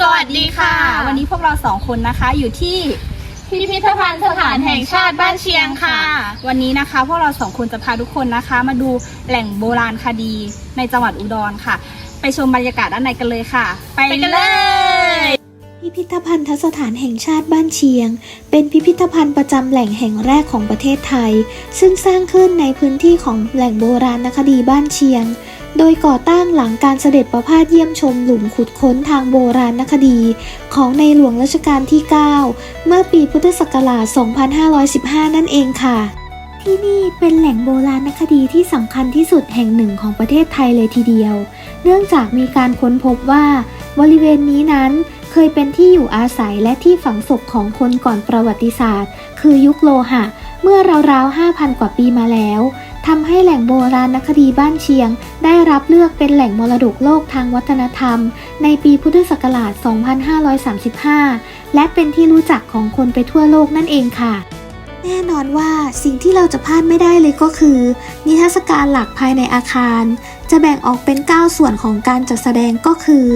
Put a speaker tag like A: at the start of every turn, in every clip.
A: สวัสดีค่ะ
B: วันนี้พวกเราสองคนนะคะอยู่ที่
A: พิพิธภัณฑ์สถานแห่งชาติบ้านเชียงค่ะ
B: วันนี้นะคะ พวกเราสองคนจะพาทุกคนนะคะ มาดูแหล่งโบราณคดีในจังหวัดอุดรค่ะ ไปชมบรรยากาศด้านในกันเลยค่ะ ไป
A: ไปกันเลย
C: พิพิธภัณฑสถานแห่งชาติบ้านเชียง เป็นพิพิธภัณฑ์ประจำแหล่งแห่งแรกของประเทศไทย ซึ่งสร้างขึ้นในพื้นที่ของแหล่งโบราณคดีบ้านเชียง โดยก่อตั้งหลังการเสด็จประพาสเยี่ยมชมหลุมขุดค้นทางโบราณคดี ของในหลวงรัชกาลที่ 9 เมื่อปีพุทธศักราช 2515 นั่นเองค่ะ ที่นี่เป็นแหล่งโบราณคดีที่สำคัญที่สุดแห่งหนึ่งของประเทศไทยเลยทีเดียว เนื่องจากมีการค้นพบว่า บริเวณนี้นั้น เคยเป็นที่อยู่อาศัยและที่ฝังศพของคนก่อนประวัติศาสตร์ คือยุคโลหะ เมื่อราวๆ 5,000 กว่าปีมาแล้วทำให้แหล่งโบราณคดีบ้านเชียง ได้รับเลือกเป็นแหล่งมรดกโลกทางวัฒนธรรม ในปีพุทธศักราช 2535 และเป็นที่รู้จักของคนไปทั่วโลกนั่นเองค่ะแน่นอนว่าสิ่งที่เราจะพลาดไม่ได้เลยก็คือ นิทรรศการหลักภายในอาคาร จะแบ่งออกเป็น 9 ส่วนของการจัดแสดงก็คือ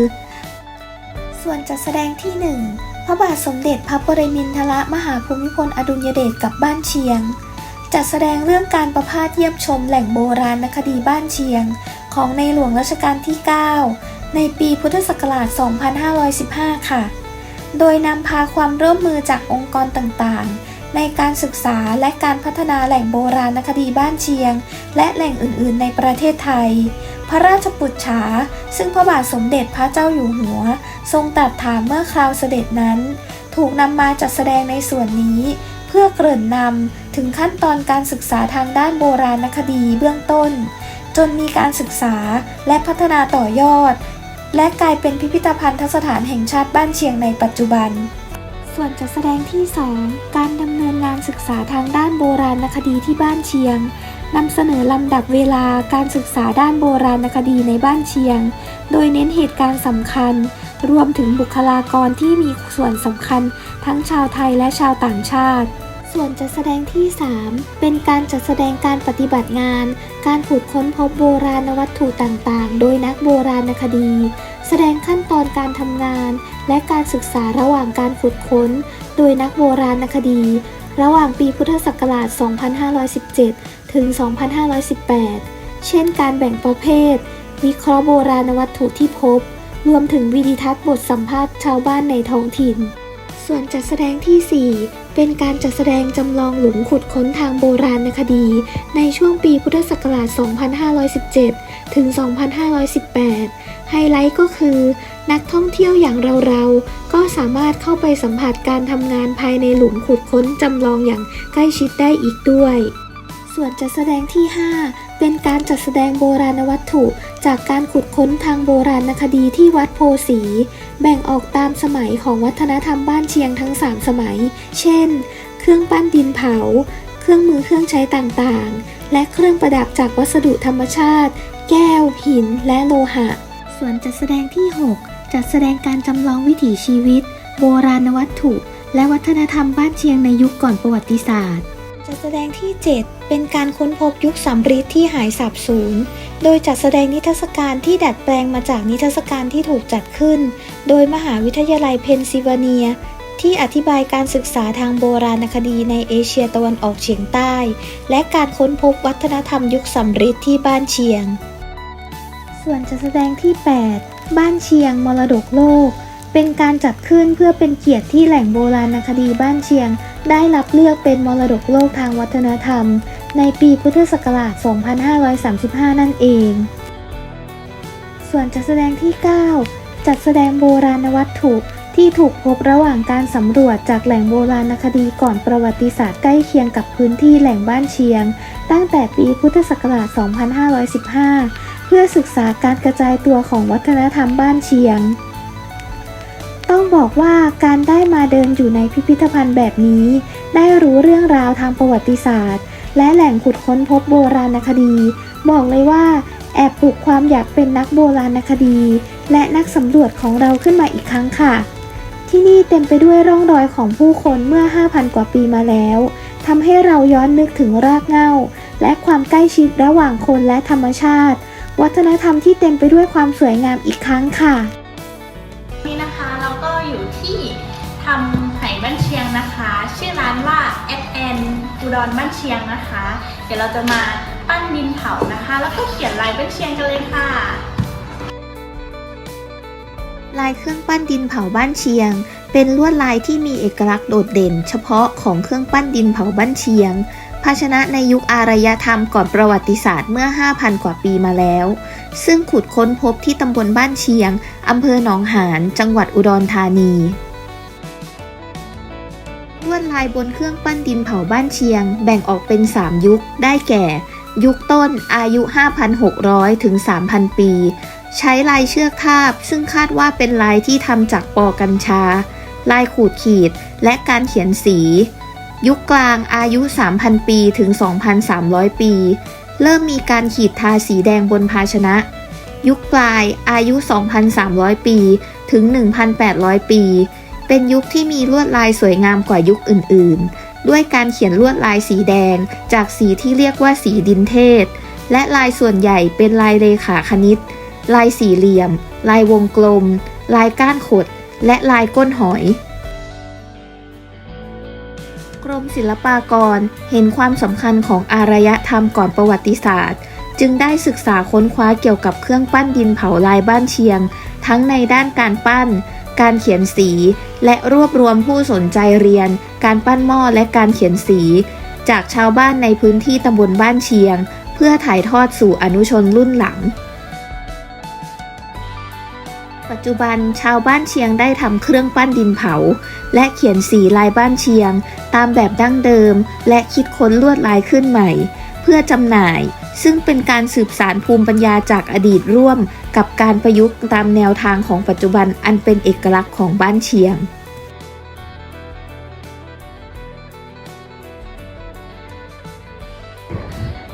C: วนจัดแสดงที่ 1 พระบาทสมเด็จพระปรมินทรมหาภูมิพลอดุลยเดชกับบ้านเชียง จัดแสดงเรื่องการประพาสเยี่ยมชมแหล่งโบราณคดีบ้านเชียง ของในหลวงรัชกาลที่ 9 ในปีพุทธศักราช 2515 ค่ะ โดยนำพาความร่วมมือจากองค์กรต่างๆ ในการศึกษาและการพัฒนาแหล่งโบราณคดีบ้านเชียง และแหล่งอื่น ๆ ในประเทศไทย พระราชปุจฉา ซึ่งพระบาทสมเด็จพระเจ้าอยู่หัว ทรงตรัสถามเมื่อคราวเสด็จนั้น ถูกนำมาจัดแสดงในส่วนนี้ เพื่อเกริ่นนำถึงขั้นตอนการศึกษาทางด้านโบราณคดีเบื้องต้น จนมีการศึกษาและพัฒนาต่อยอด และกลายเป็นพิพิธภัณฑสถานแห่งชาติบ้านเชียงในปัจจุบัน ส่วนจัดแสดงที่ 2 การดำเนินงานศึกษาทางด้านโบราณคดีที่บ้านเชียงนำเสนอลำดับเวลาการศึกษาด้านโบราณคดีในบ้านเชียง โดยเน้นเหตุการณ์สำคัญ รวมถึงบุคลากรที่มีส่วนสำคัญทั้งชาวไทยและชาวต่างชาติ ส่วนจัดแสดงที่ 3 เป็นการจัดแสดงการปฏิบัติงาน การขุดค้นพบโบราณวัตถุต่างๆ โดยนักโบราณคดี แสดงขั้นตอนการทำงาน และการศึกษาระหว่างการขุดค้น โดยนักโบราณคดี ระหว่างปีพุทธศักราช 2517 ถึง 2518 เช่นการแบ่งประเภท วิเคราะห์โบราณวัตถุที่พบ รวมถึงวิดีทัศน์บทสัมภาษณ์ชาวบ้านในท้องถิ่น ส่วนจัดแสดงที่ 4 เป็นการจัดแสดงจำลองหลุมขุดค้นทางโบราณคดี ในช่วงปีพุทธศักราช 2517 ถึง 2518 ไฮไลท์ก็คือ นักท่องเที่ยวอย่างเราๆ ก็สามารถเข้าไปสัมผัสการทำงานภายในหลุมขุดค้นจำลองอย่างใกล้ชิดได้อีกด้วย ส่วนจัดแสดงที่ 5 เป็นการจัดแสดงโบราณวัตถุ จากการขุดค้นทางโบราณคดีที่วัดโพสี แบ่งออกตามสมัยของวัฒนธรรมบ้านเชียงทั้ง 3 สมัย เช่น เครื่องปั้นดินเผา เครื่องมือเครื่องใช้ต่างๆ และเครื่องประดับจากวัสดุธรรมชาติ แก้ว หิน และโลหะ ส่วนจัดแสดงที่ 6 จัดแสดงการจำลองวิถีชีวิต โบราณวัตถุ และวัฒนธรรมบ้านเชียงในยุคก่อนประวัติศาสตร์ จัดแสดงที่ 7 เป็นการค้นพบยุคสำริดที่หายสาบสูญ โดยจัดแสดงนิทรรศการที่ดัดแปลงมาจากนิทรรศการที่ถูกจัดขึ้น โดยมหาวิทยาลัยเพนซิลเวเนีย ที่อธิบายการศึกษาทางโบราณคดีในเอเชียตะวันออกเฉียงใต้ และการค้นพบวัฒนธรรมยุคสำริดที่บ้านเชียง ส่วนจัดแสดงที่ 8 บ้านเชียง มรดกโลกเป็นการจัดขึ้นเพื่อเป็นเกียรติที่แหล่งโบราณคดีบ้านเชียง ได้รับเลือกเป็นมรดกโลกทางวัฒนธรรม ในปีพุทธศักราช 2535 นั่นเอง ส่วนจัดแสดงที่ 9 จัดแสดงโบราณวัตถุที่ถูกพบระหว่างการสำรวจจากแหล่งโบราณคดีก่อนประวัติศาสตร์ใกล้เคียงกับพื้นที่แหล่งบ้านเชียง ตั้งแต่ปีพุทธศักราช 2515 เพื่อศึกษาการกระจายตัวของวัฒนธรรมบ้านเชียง ต้องบอกว่าการได้มาเดินอยู่ในพิพิธภัณฑ์แบบนี้ ได้รู้เรื่องราวทางประวัติศาสตร์ และแหล่งขุดค้นพบโบราณคดี บอกเลยว่า แอบปลุกความอยากเป็นนักโบราณคดี และนักสำรวจของเราขึ้นมาอีกครั้งค่ะ ที่นี่เต็มไปด้วยร่องรอยของผู้คนเมื่อ 5,000 กว่าปีมาแล้วทำให้เราย้อนนึกถึงรากเหง้า และความใกล้ชิดระหว่างคนและธรรมชาติ วัฒนธรรมที่เต็มไปด้วยความสวยงามอีกครั้งค่ะ
A: นี่นะคะเราก็อยู่ที่ทำไหบ้านเชียงนะคะ ชื่อร้านว่าแอดแอน อุดรบ้านเชียงนะคะ เดี๋ยวเราจะมาปั้นดินเผานะคะ แล้วก็เขียนลายบ้านเชียงกันเลยค่ะ
D: ลายเครื่องปั้นดินเผาบ้านเชียง เป็นลวดลายที่มีเอกลักษณ์โดดเด่น เฉพาะของเครื่องปั้นดินเผาบ้านเชียง ภาชนะในยุคอารยธรรมก่อนประวัติศาสตร์เมื่อ 5,000 กว่าปีมาแล้ว ซึ่งขุดค้นพบที่ตำบลบ้านเชียงอำเภอหนองหาน จังหวัดอุดรธานี ลวดลายบนเครื่องปั้นดินเผาบ้านเชียง แบ่งออกเป็น 3 ยุคได้แก่ ยุคต้นอายุ 5,600 ถึง 3,000 ปี ใช้ลายเชือกทาบ ซึ่งคาดว่าเป็นลายที่ทำจากปอกัญชา ลายขูดขีดและการเขียนสี ยุคกลางอายุ 3,000 ปีถึง 2,300 ปี เริ่มมีการขีดทาสีแดงบนภาชนะ ยุคปลายอายุ 2,300 ปีถึง 1,800 ปี เป็นยุคที่มีลวดลายสวยงามกว่ายุคอื่นๆ ด้วยการเขียนลวดลายสีแดง จากสีที่เรียกว่าสีดินเทศ และลายส่วนใหญ่เป็นลายเรขาคณิต ลายสี่เหลี่ยม ลายวงกลม ลายก้านขด และลายก้นหอย กรมศิลปากรเห็นความสำคัญของอารยธรรมก่อนประวัติศาสตร์ จึงได้ศึกษาค้นคว้าเกี่ยวกับเครื่องปั้นดินเผาลายบ้านเชียง ทั้งในด้านการปั้น การเขียนสี และรวบรวมผู้สนใจเรียน การปั้นหม้อและการเขียนสี จากชาวบ้านในพื้นที่ตำบลบ้านเชียง เพื่อถ่ายทอดสู่อนุชนรุ่นหลัง ปัจจุบันชาวบ้านเชียงได้ทำเครื่องปั้นดินเผา และเขียนสีลายบ้านเชียง ตามแบบดั้งเดิม และคิดค้นลวดลายขึ้นใหม่ เพื่อจำหน่าย ซึ่งเป็นการสืบสารภูมิปัญญาจากอดีตร่วม กับการประยุกต์ตามแนวทางของปัจจุบันอันเป็นเอกลักษณ์ของบ้านเชียง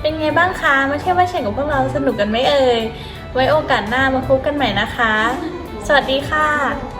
A: เป็นไงบ้างคะ มาเที่ยวบ้านเชียงกับพวกเราสนุกกันไหมเอ่ย ไว้โอกาสหน้ามาพบกันใหม่นะคะ สวัสดีค่ะ